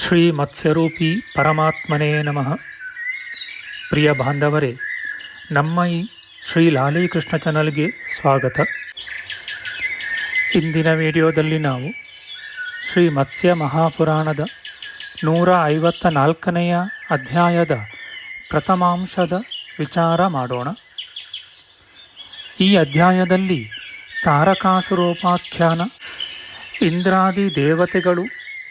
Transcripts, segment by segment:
ಶ್ರೀ ಮತ್ಸ್ಯರೂಪಿ ಪರಮಾತ್ಮನೇ ನಮಃ. ಪ್ರಿಯ ಬಾಂಧವರೇ, ನಮ್ಮ ಈ ಶ್ರೀ ಲಾಲೀಕೃಷ್ಣ ಚಾನಲ್ಗೆ ಸ್ವಾಗತ. ಇಂದಿನ ವಿಡಿಯೋದಲ್ಲಿ ನಾವು ಶ್ರೀ ಮತ್ಸ್ಯ ಮಹಾಪುರಾಣದ ನೂರ ಐವತ್ತ ನಾಲ್ಕನೆಯ ಅಧ್ಯಾಯದ ಪ್ರಥಮಾಂಶದ ವಿಚಾರ ಮಾಡೋಣ. ಈ ಅಧ್ಯಾಯದಲ್ಲಿ ತಾರಕಾಸುರೋಪಾಖ್ಯಾನ, ಇಂದ್ರಾದಿ ದೇವತೆಗಳು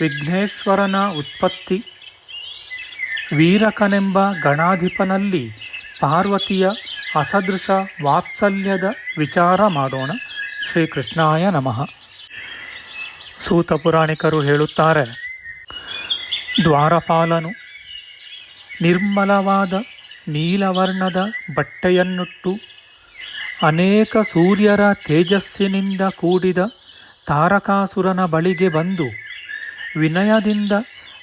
ವಿಘ್ನೇಶ್ವರನ ಉತ್ಪತ್ತಿ. ವೀರಕನೆಂಬ ಗಣಾಧಿಪನಲ್ಲಿ ಪಾರ್ವತಿಯ ಅಸದೃಶ ವಾತ್ಸಲ್ಯದ ವಿಚಾರ ಮಾಡೋಣ. ಶ್ರೀಕೃಷ್ಣಾಯ ನಮಃ. ಸೂತ ಪುರಾಣಿಕರು ಹೇಳುತ್ತಾರೆ, ದ್ವಾರಪಾಲನು ನಿರ್ಮಲವಾದ ನೀಲವರ್ಣದ ಬಟ್ಟೆಯನ್ನುಟ್ಟು ಅನೇಕ ಸೂರ್ಯರ ತೇಜಸ್ಸಿನಿಂದ ಕೂಡಿದ ತಾರಕಾಸುರನ ಬಳಿಗೆ ಬಂದು ವಿನಯದಿಂದ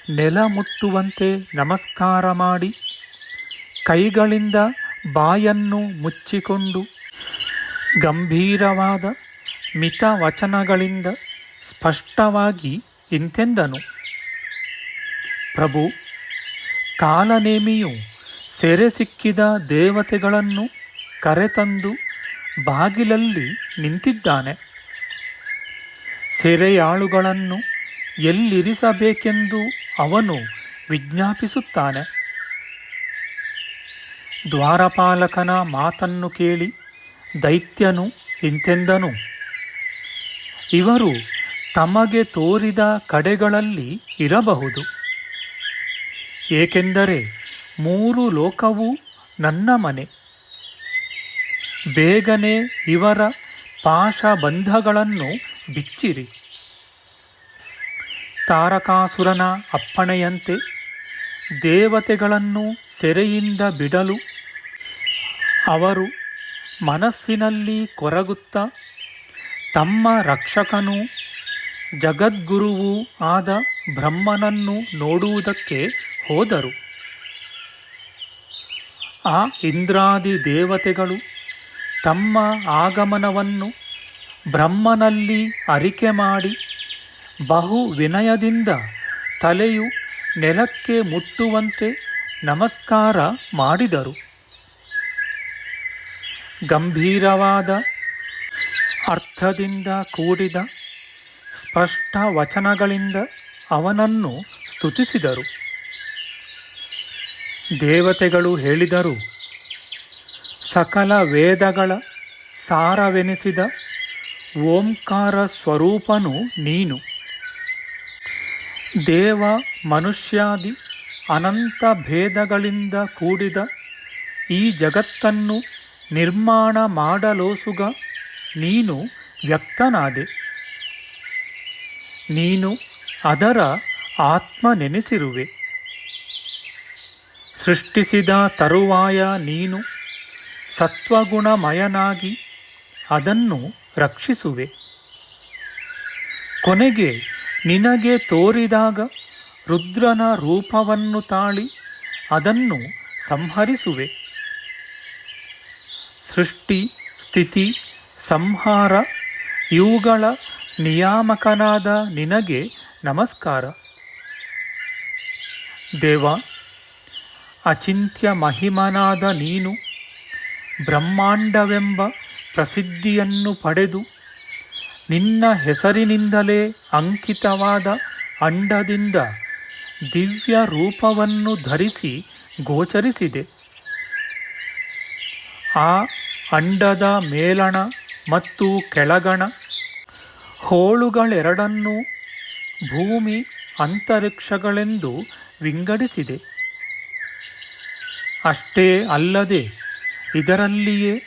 ನೆಲ ಮುಟ್ಟುವಂತೆ ನಮಸ್ಕಾರ ಮಾಡಿ, ಕೈಗಳಿಂದ ಬಾಯನ್ನು ಮುಚ್ಚಿಕೊಂಡು, ಗಂಭೀರವಾದ ಮಿತ ವಚನಗಳಿಂದ ಸ್ಪಷ್ಟವಾಗಿ ಇಂತೆಂದನು. ಪ್ರಭು, ಕಾಲನೇಮಿಯು ಸೆರೆ ಸಿಕ್ಕಿದ ದೇವತೆಗಳನ್ನು ಕರೆತಂದು ಬಾಗಿಲಲ್ಲಿ ನಿಂತಿದ್ದಾನೆ. ಸೆರೆಯಾಳುಗಳನ್ನು ಎಲ್ಲಿರಿಸಬೇಕೆಂದು ಅವನು ವಿಜ್ಞಾಪಿಸುತ್ತಾನೆ. ದ್ವಾರಪಾಲಕನ ಮಾತನ್ನು ಕೇಳಿ ದೈತ್ಯನು ಇಂತೆಂದನು, ಇವರು ತಮಗೆ ತೋರಿದ ಕಡೆಗಳಲ್ಲಿ ಇರಬಹುದು. ಏಕೆಂದರೆ ಮೂರು ಲೋಕವೂ ನನ್ನ ಮನೆ. ಬೇಗನೆ ಇವರ ಪಾಶಬಂಧಗಳನ್ನು ಬಿಚ್ಚಿರಿ. ತಾರಕಾಸುರನ ಅಪ್ಪಣೆಯಂತೆ ದೇವತೆಗಳನ್ನು ಸೆರೆಯಿಂದ ಬಿಡಲು ಅವರು ಮನಸ್ಸಿನಲ್ಲಿ ಕೊರಗುತ್ತ ತಮ್ಮ ರಕ್ಷಕನೂ ಜಗದ್ಗುರುವೂ ಆದ ಬ್ರಹ್ಮನನ್ನು ನೋಡುವುದಕ್ಕೆ ಹೋದರು. ಆ ಇಂದ್ರಾದಿ ದೇವತೆಗಳು ತಮ್ಮ ಆಗಮನವನ್ನು ಬ್ರಹ್ಮನಲ್ಲಿ ಅರಿಕೆ ಮಾಡಿ ಬಹು ವಿನಯದಿಂದ ತಲೆಯು ನೆಲಕ್ಕೆ ಮುಟ್ಟುವಂತೆ ನಮಸ್ಕಾರ ಮಾಡಿದರು. ಗಂಭೀರವಾದ ಅರ್ಥದಿಂದ ಕೂಡಿದ ಸ್ಪಷ್ಟ ವಚನಗಳಿಂದ ಅವನನ್ನು ಸ್ತುತಿಸಿದರು. ದೇವತೆಗಳು ಹೇಳಿದರು, ಸಕಲ ವೇದಗಳ ಸಾರವೆನಿಸಿದ ಓಂಕಾರ ಸ್ವರೂಪನು ನೀನು. ದೇವ ಮನುಷ್ಯಾದಿ ಅನಂತ ಭೇದಗಳಿಂದ ಕೂಡಿದ ಈ ಜಗತ್ತನ್ನು ನಿರ್ಮಾಣ ಮಾಡಲೋಸುಗ, ನೀನು ವ್ಯಕ್ತನಾದೆ. ನೀನು ಅದರ ಆತ್ಮ ನೆನೆಸಿರುವೆ ಸೃಷ್ಟಿಸಿದ ತರುವಾಯ ನೀನು ಸತ್ವಗುಣಮಯನಾಗಿ ಅದನ್ನು ರಕ್ಷಿಸುವೆ. ಕೊನೆಗೆ ನಿನಗೆ ತೋರಿದಾಗ ರುದ್ರನ ರೂಪವನ್ನು ತಾಳಿ ಅದನ್ನು ಸಂಹರಿಸುವೆ. ಸೃಷ್ಟಿ, ಸ್ಥಿತಿ, ಸಂಹಾರ, ಇವುಗಳ ನಿಯಾಮಕನಾದ ನಿನಗೆ ನಮಸ್ಕಾರ. ದೇವ, ಅಚಿಂತ್ಯ ಮಹಿಮನಾದ ನೀನು ಬ್ರಹ್ಮಾಂಡವೆಂಬ ಪ್ರಸಿದ್ಧಿಯನ್ನು ಪಡೆದು ನಿನ್ನ ಹೆಸರಿನಿಂದಲೇ ಅಂಕಿತವಾದ ಅಂಡದಿಂದ ದಿವ್ಯ ರೂಪವನ್ನು ಧರಿಸಿ ಗೋಚರಿಸಿದೆ. ಆ ಅಂಡದ ಮೇಲಣ ಮತ್ತು ಕೆಳಗಣ ಹೋಳುಗಳೆರಡನ್ನೂ ಭೂಮಿ ಅಂತರಿಕ್ಷಗಳೆಂದು ವಿಂಗಡಿಸಿದೆ. ಅಷ್ಟೇ ಅಲ್ಲದೆ ಇದರಲ್ಲಿಯೇ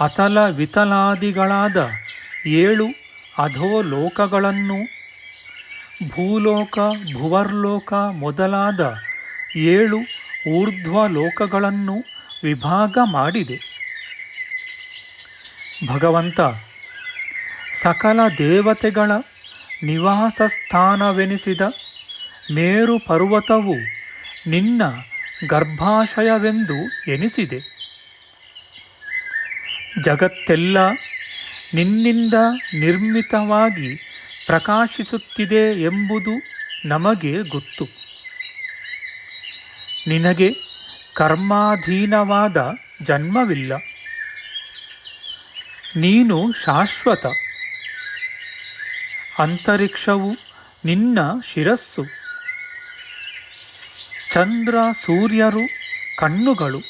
ಅತಲ ವಿತಲಾದಿಗಳಾದ ಏಳು ಅಧೋಲೋಕಗಳನ್ನು ಭೂಲೋಕ, ಭುವರ್ಲೋಕ ಮೊದಲಾದ ಏಳು ಊರ್ಧ್ವಲೋಕಗಳನ್ನು ವಿಭಾಗ ಮಾಡಿದೆ. ಭಗವಂತ, ಸಕಲ ದೇವತೆಗಳ ನಿವಾಸ ಸ್ಥಾನವೆನಿಸಿದ ಮೇರು ಪರ್ವತವು ನಿನ್ನ ಗರ್ಭಾಶಯವೆಂದು ಎನಿಸಿದೆ. ಜಗತ್ತೆಲ್ಲ ನಿನ್ನಿಂದ ನಿರ್ಮಿತವಾಗಿ ಪ್ರಕಾಶಿಸುತ್ತಿದೆ ಎಂಬುದು ನಮಗೆ ಗೊತ್ತು. ನಿನಗೆ ಕರ್ಮಾಧೀನವಾದ ಜನ್ಮವಿಲ್ಲ. ನೀನು ಶಾಶ್ವತ. ಅಂತರಿಕ್ಷವು ನಿನ್ನ ಶಿರಸ್ಸು. ಚಂದ್ರ, ಸೂರ್ಯರು, ಕಣ್ಣುಗಳು.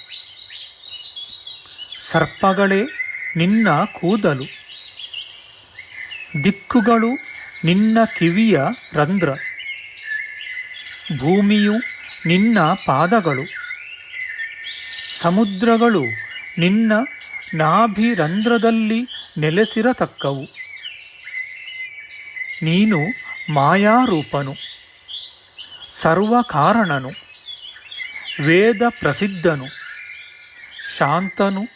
ಸರ್ಪಗಳೇ ನಿನ್ನ ಕೂದಲು. ದಿಕ್ಕುಗಳು ನಿನ್ನ ಕಿವಿಯ ರಂಧ್ರ. ಭೂಮಿಯು ನಿನ್ನ ಪಾದಗಳು. ಸಮುದ್ರಗಳು ನಿನ್ನ ನಾಭಿರಂಧ್ರದಲ್ಲಿ ನೆಲೆಸಿರತಕ್ಕವು. ನೀನು ಮಾಯಾರೂಪನು, ಸರ್ವಕಾರಣನು ವೇದ ಪ್ರಸಿದ್ಧನು ಶಾಂತನು,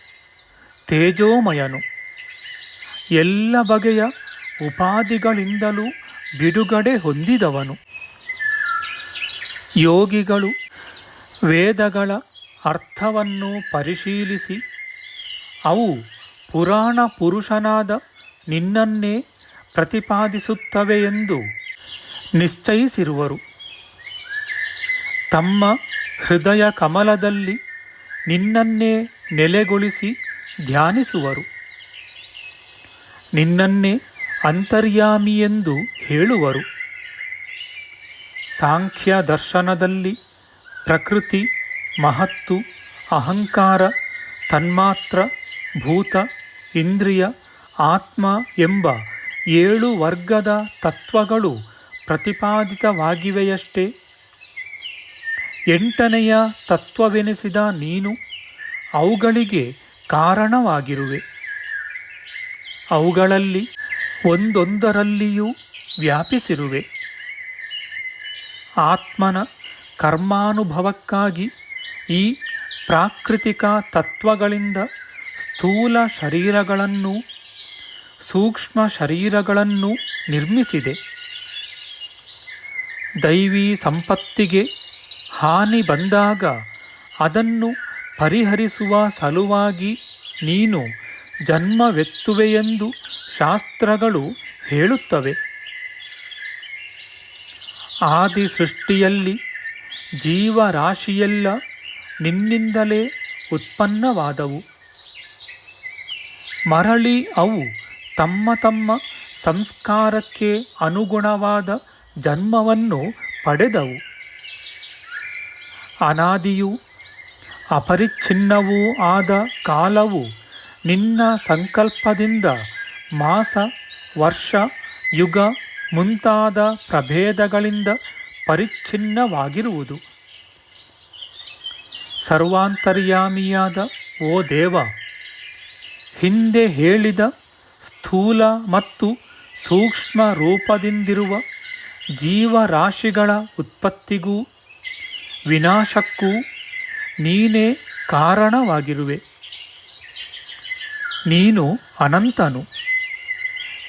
ತೇಜೋಮಯನು. ಎಲ್ಲ ಬಗೆಯ ಉಪಾಧಿಗಳಿಂದಲೂ ಬಿಡುಗಡೆ ಹೊಂದಿದವನು. ಯೋಗಿಗಳು ವೇದಗಳ ಅರ್ಥವನ್ನು ಪರಿಶೀಲಿಸಿ, ಅವು ಪುರಾಣ ಪುರುಷನಾದ ನಿನ್ನನ್ನೇ ಪ್ರತಿಪಾದಿಸುತ್ತವೆ ಎಂದು ನಿಶ್ಚಯಿಸಿರುವರು. ತಮ್ಮ ಹೃದಯ ಕಮಲದಲ್ಲಿ ನಿನ್ನನ್ನೇ ನೆಲೆಗೊಳಿಸಿ ಧ್ಯಾನಿಸುವರು. ನಿನ್ನನ್ನೇ ಅಂತರ್ಯಾಮಿ ಎಂದು ಹೇಳುವರು. ಸಾಂಖ್ಯ ದರ್ಶನದಲ್ಲಿ ಪ್ರಕೃತಿ, ಮಹತ್ತು, ಅಹಂಕಾರ, ತನ್ಮಾತ್ರ, ಭೂತ, ಇಂದ್ರಿಯ, ಆತ್ಮ ಎಂಬ ಏಳು ವರ್ಗದ ತತ್ವಗಳು ಪ್ರತಿಪಾದಿತವಾಗಿವೆಯಷ್ಟೇ. ಎಂಟನೆಯ ತತ್ವವೆನಿಸಿದ ನೀನು ಅವುಗಳಿಗೆ ಕಾರಣವಾಗಿರುವೆ. ಅವುಗಳಲ್ಲಿ ಒಂದೊಂದರಲ್ಲಿಯೂ ವ್ಯಾಪಿಸಿರುವೆ. ಆತ್ಮನ ಕರ್ಮಾನುಭವಕ್ಕಾಗಿ ಈ ಪ್ರಾಕೃತಿಕ ತತ್ವಗಳಿಂದ ಸ್ಥೂಲ ಶರೀರಗಳನ್ನು ಸೂಕ್ಷ್ಮ ಶರೀರಗಳನ್ನು ನಿರ್ಮಿಸಿದೆ. ದೈವಿ ಸಂಪತ್ತಿಗೆ ಹಾನಿ ಬಂದಾಗ ಅದನ್ನು ಪರಿಹರಿಸುವ ಸಲುವಾಗಿ ನೀನು ಜನ್ಮವೆತ್ತುವೆಯೆಂದು ಶಾಸ್ತ್ರಗಳು ಹೇಳುತ್ತವೆ. ಆದಿ ಸೃಷ್ಟಿಯಲ್ಲಿ ಜೀವರಾಶಿಯೆಲ್ಲ ನಿನ್ನಿಂದಲೇ ಉತ್ಪನ್ನವಾದವು. ಮರಳಿ ಅವು ತಮ್ಮ ತಮ್ಮ ಸಂಸ್ಕಾರಕ್ಕೆ ಅನುಗುಣವಾದ ಜನ್ಮವನ್ನು ಪಡೆದವು. ಅನಾದಿಯೂ ಅಪರಿಚ್ಛಿನ್ನವೂ ಆದ ಕಾಲವು ನಿನ್ನ ಸಂಕಲ್ಪದಿಂದ ಮಾಸ, ವರ್ಷ, ಯುಗ ಮುಂತಾದ ಪ್ರಭೇದಗಳಿಂದ ಪರಿಚ್ಛಿನ್ನವಾಗಿರುವುದು. ಸರ್ವಾಂತರ್ಯಾಮಿಯಾದ, ಓ ದೇವ, ಹಿಂದೆ ಹೇಳಿದ ಸ್ಥೂಲ ಮತ್ತು ಸೂಕ್ಷ್ಮ ರೂಪದಿಂದಿರುವ ಜೀವರಾಶಿಗಳ ಉತ್ಪತ್ತಿಗೂ ವಿನಾಶಕ್ಕೂ ನೀನೇ ಕಾರಣವಾಗಿರುವೆ. ನೀನು ಅನಂತನು.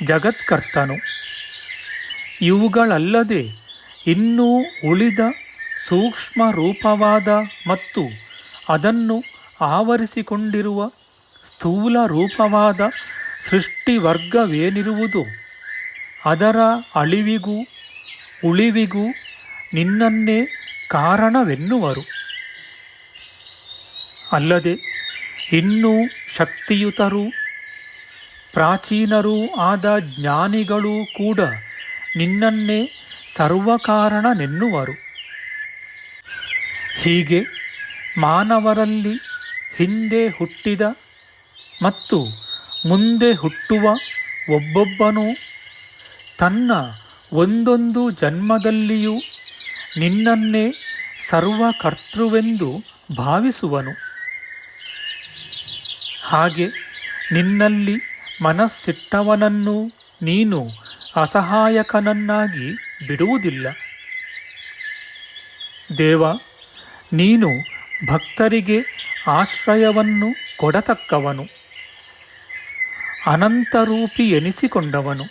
ಜಗತ್ಕರ್ತನು. ಇವುಗಳಲ್ಲದೆ ಇನ್ನೂ ಉಳಿದ ಸೂಕ್ಷ್ಮ ರೂಪವಾದ ಮತ್ತು ಅದನ್ನು ಆವರಿಸಿಕೊಂಡಿರುವ ಸ್ಥೂಲ ರೂಪವಾದ ಸೃಷ್ಟಿವರ್ಗವೇನಿರುವುದು? ಅದರ ಅಳಿವಿಗೂ ಉಳಿವಿಗೂ ನಿನ್ನನ್ನೇ ಕಾರಣವೆನ್ನುವರು. ಅಲ್ಲದೆ ಇನ್ನೂ ಶಕ್ತಿಯುತರೂ ಪ್ರಾಚೀನರೂ ಆದ ಜ್ಞಾನಿಗಳೂ ಕೂಡ ನಿನ್ನನ್ನೇ ಸರ್ವಕಾರಣನೆನ್ನುವರು. ಹೀಗೆ ಮಾನವರಲ್ಲಿ ಹಿಂದೆ ಹುಟ್ಟಿದ ಮತ್ತು ಮುಂದೆ ಹುಟ್ಟುವ ಒಬ್ಬೊಬ್ಬನೂ ತನ್ನ ಒಂದೊಂದು ಜನ್ಮದಲ್ಲಿಯೂ ನಿನ್ನನ್ನೇ ಸರ್ವಕರ್ತೃವೆಂದು ಭಾವಿಸುವನು. ಹಾಗೆ ನಿನ್ನಲ್ಲಿ ಮನಸ್ಸಿಟ್ಟವನನ್ನು ನೀನು ಅಸಹಾಯಕನನ್ನಾಗಿ ಬಿಡುವುದಿಲ್ಲ. ದೇವ, ನೀನು ಭಕ್ತರಿಗೆ ಆಶ್ರಯವನ್ನು ಕೊಡತಕ್ಕವನು. ಅನಂತರೂಪಿ ಎನಿಸಿಕೊಂಡವನು.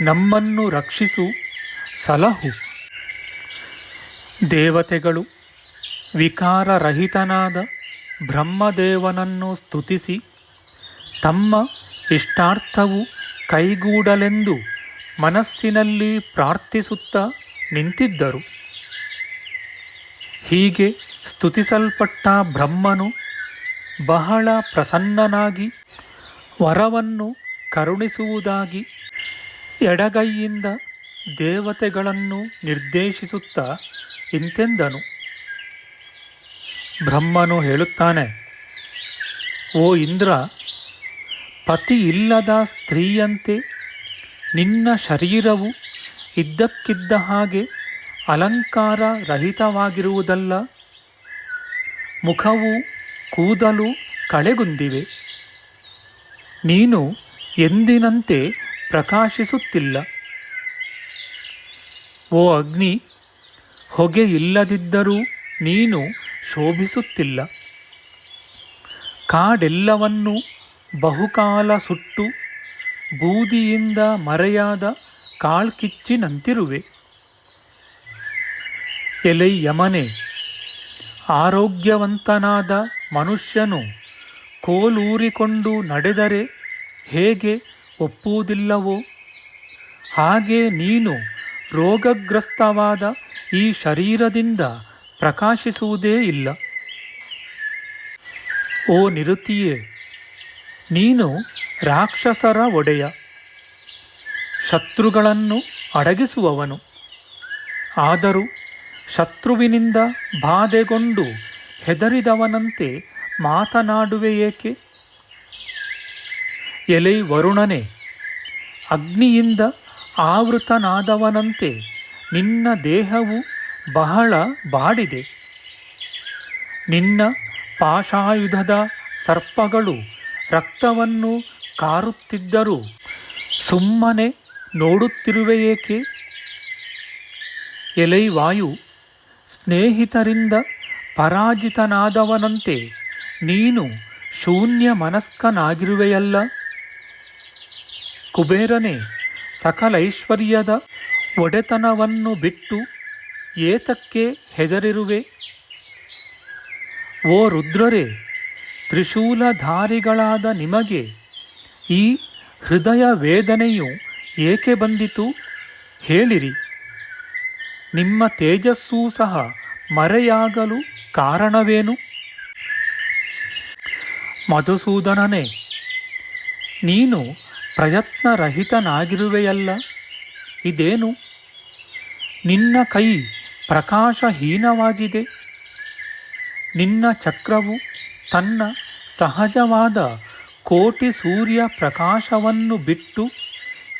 ನಮ್ಮನ್ನು ರಕ್ಷಿಸು, ಸಲಹು. ದೇವತೆಗಳು, ವಿಕಾರರಹಿತನಾದ ಬ್ರಹ್ಮದೇವನನ್ನು ಸ್ತುತಿಸಿ ತಮ್ಮ ಇಷ್ಟಾರ್ಥವು ಕೈಗೂಡಲೆಂದು ಮನಸ್ಸಿನಲ್ಲಿ ಪ್ರಾರ್ಥಿಸುತ್ತಾ ನಿಂತಿದ್ದರು. ಹೀಗೆ ಸ್ತುತಿಸಲ್ಪಟ್ಟ ಬ್ರಹ್ಮನು ಬಹಳ ಪ್ರಸನ್ನನಾಗಿ ವರವನ್ನು ಕರುಣಿಸುವುದಾಗಿ ಎಡಗೈಯಿಂದ ದೇವತೆಗಳನ್ನು ನಿರ್ದೇಶಿಸುತ್ತಾ ಇಂತೆಂದನು. ಬ್ರಹ್ಮನು ಹೇಳುತ್ತಾನೆ, ಓ ಇಂದ್ರ ಪತಿ ಇಲ್ಲದ ಸ್ತ್ರೀಯಂತೆ ನಿನ್ನ ಶರೀರವು ಇದ್ದಕ್ಕಿದ್ದ ಹಾಗೆ ಅಲಂಕಾರ ರಹಿತವಾಗಿರುವುದಲ್ಲ. ಮುಖವು ಕೂದಲು ಕಳೆಗುಂದಿವೆ. ನೀನು ಎಂದಿನಂತೆ ಪ್ರಕಾಶಿಸುತ್ತಿಲ್ಲ. ಓ ಅಗ್ನಿ, ಹೊಗೆ ಇಲ್ಲದಿದ್ದರೂ ನೀನು ಶೋಭಿಸುತ್ತಿಲ್ಲ. ಕಾಡೆಲ್ಲವನ್ನೂ ಬಹುಕಾಲ ಸುಟ್ಟು ಬೂದಿಯಿಂದ ಮರೆಯಾದ ಕಾಳ್ಕಿಚ್ಚಿನಂತಿರುವೆ. ಎಲೈ ಯಮನೆ, ಆರೋಗ್ಯವಂತನಾದ ಮನುಷ್ಯನು ಕೋಲೂರಿಕೊಂಡು ನಡೆದರೆ ಹೇಗೆ ಒಪ್ಪುವುದಿಲ್ಲವೋ? ಹಾಗೆ ನೀನು ರೋಗಗ್ರಸ್ತವಾದ ಈ ಶರೀರದಿಂದ ಪ್ರಕಾಶಿಸುವುದೇ ಇಲ್ಲ. ಓ ನಿರುತಿಯೇ ನೀನು ರಾಕ್ಷಸರ ಒಡೆಯ. ಶತ್ರುಗಳನ್ನು ಅಡಗಿಸುವವನು. ಆದರೂ ಶತ್ರುವಿನಿಂದ ಬಾಧೆಗೊಂಡು ಹೆದರಿದವನಂತೆ ಮಾತನಾಡುವೆ ಏಕೆ? ಎಲೈ ವರುಣನೆ, ಅಗ್ನಿಯಿಂದ ಆವೃತನಾದವನಂತೆ ನಿನ್ನ ದೇಹವು ಬಹಳ ಬಾಡಿದೆ. ನಿನ್ನ ಪಾಶಾಯುಧದ ಸರ್ಪಗಳು ರಕ್ತವನ್ನು ಕಾರುತ್ತಿದ್ದರೂ ಸುಮ್ಮನೆ ನೋಡುತ್ತಿರುವೆ ಏಕೆ ಎಲೈ ವಾಯು ಸ್ನೇಹಿತರಿಂದ ಪರಾಜಿತನಾದವನಂತೆ ನೀನು ಶೂನ್ಯ ಮನಸ್ಕನಾಗಿರುವೆಯಲ್ಲ? ಕುಬೇರನೇ ಸಕಲೈಶ್ವರ್ಯದ ಒಡೆತನವನ್ನು ಬಿಟ್ಟು ಏತಕ್ಕೆ ಹೆದರಿರುವೆ? ಓ ರುದ್ರರೇ ತ್ರಿಶೂಲಧಾರಿಗಳಾದ ನಿಮಗೆ ಈ ಹೃದಯ ವೇದನೆಯು ಏಕೆ ಬಂದಿತು? ಹೇಳಿರಿ. ನಿಮ್ಮ ತೇಜಸ್ಸೂ ಸಹ ಮರೆಯಾಗಲು ಕಾರಣವೇನು? ಮಧುಸೂದನನೇ, ನೀನು ಪ್ರಯತ್ನರಹಿತನಾಗಿರುವೆಯಲ್ಲ, ಇದೇನು? ನಿನ್ನ ಕೈ ಪ್ರಕಾಶಹೀನವಾಗಿದೆ, ನಿನ್ನ ಚಕ್ರವು ತನ್ನ ಸಹಜವಾದ ಕೋಟಿ ಸೂರ್ಯ ಪ್ರಕಾಶವನ್ನು ಬಿಟ್ಟು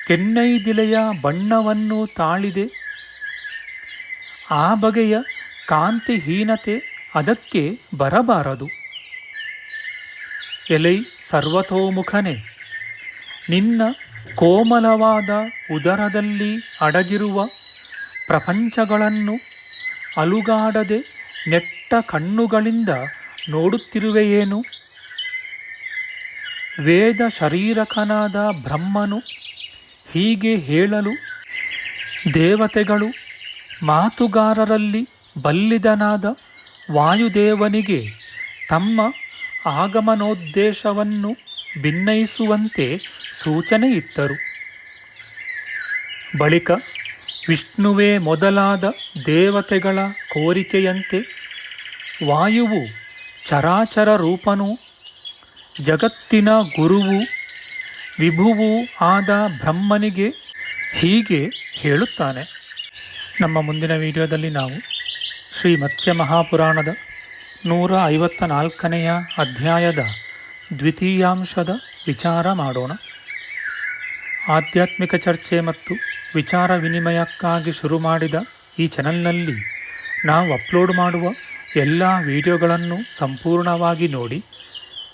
ಕೆನ್ನೈದಿಲೆಯ ಬಣ್ಣವನ್ನು ತಾಳಿದೆ. ಆ ಬಗೆಯ ಕಾಂತಿಹೀನತೆ ಅದಕ್ಕೆ ಬರಬಾರದು. ಎಲೈ ಸರ್ವತೋಮುಖನೇ, ನಿನ್ನ ಕೋಮಲವಾದ ಉದರದಲ್ಲಿ ಅಡಗಿರುವ ಪ್ರಪಂಚಗಳನ್ನು ಅಲುಗಾಡದೆ ನೆಟ್ಟ ಕಣ್ಣುಗಳಿಂದ ನೋಡುತ್ತಿರುವೆಯೇನು? ವೇದ ಶರೀರಕನಾದ ಬ್ರಹ್ಮನು ಹೀಗೆ ಹೇಳಲು, ದೇವತೆಗಳು ಮಾತುಗಾರರಲ್ಲಿ ಬಲ್ಲಿದನಾದ ವಾಯುದೇವನಿಗೆ ತಮ್ಮ ಆಗಮನೋದ್ದೇಶವನ್ನು ಭಿನ್ನಯಿಸುವಂತೆ ಸೂಚನೆ ಇತ್ತರು. ಬಳಿಕ ವಿಷ್ಣುವೇ ಮೊದಲಾದ ದೇವತೆಗಳ ಕೋರಿಕೆಯಂತೆ ವಾಯುವು ಚರಾಚರ ರೂಪನೂ ಜಗತ್ತಿನ ಗುರುವು ವಿಭುವೂ ಆದ ಬ್ರಹ್ಮನಿಗೆ ಹೀಗೆ ಹೇಳುತ್ತಾನೆ. ನಮ್ಮ ಮುಂದಿನ ವಿಡಿಯೋದಲ್ಲಿ ನಾವು ಶ್ರೀ ಮತ್ಸ್ಯ ಮಹಾಪುರಾಣದ ನೂರ ಐವತ್ತ ನಾಲ್ಕನೆಯ ಅಧ್ಯಾಯದ ದ್ವಿತೀಯಾಂಶದ ವಿಚಾರ ಮಾಡೋಣ. ಆಧ್ಯಾತ್ಮಿಕ ಚರ್ಚೆ ಮತ್ತು ವಿಚಾರ ವಿನಿಮಯಕ್ಕಾಗಿ ಶುರು ಮಾಡಿದ ಈ ಚಾನಲ್ನಲ್ಲಿ ನಾವು ಅಪ್ಲೋಡ್ ಮಾಡುವ ಎಲ್ಲ ವಿಡಿಯೋಗಳನ್ನು ಸಂಪೂರ್ಣವಾಗಿ ನೋಡಿ.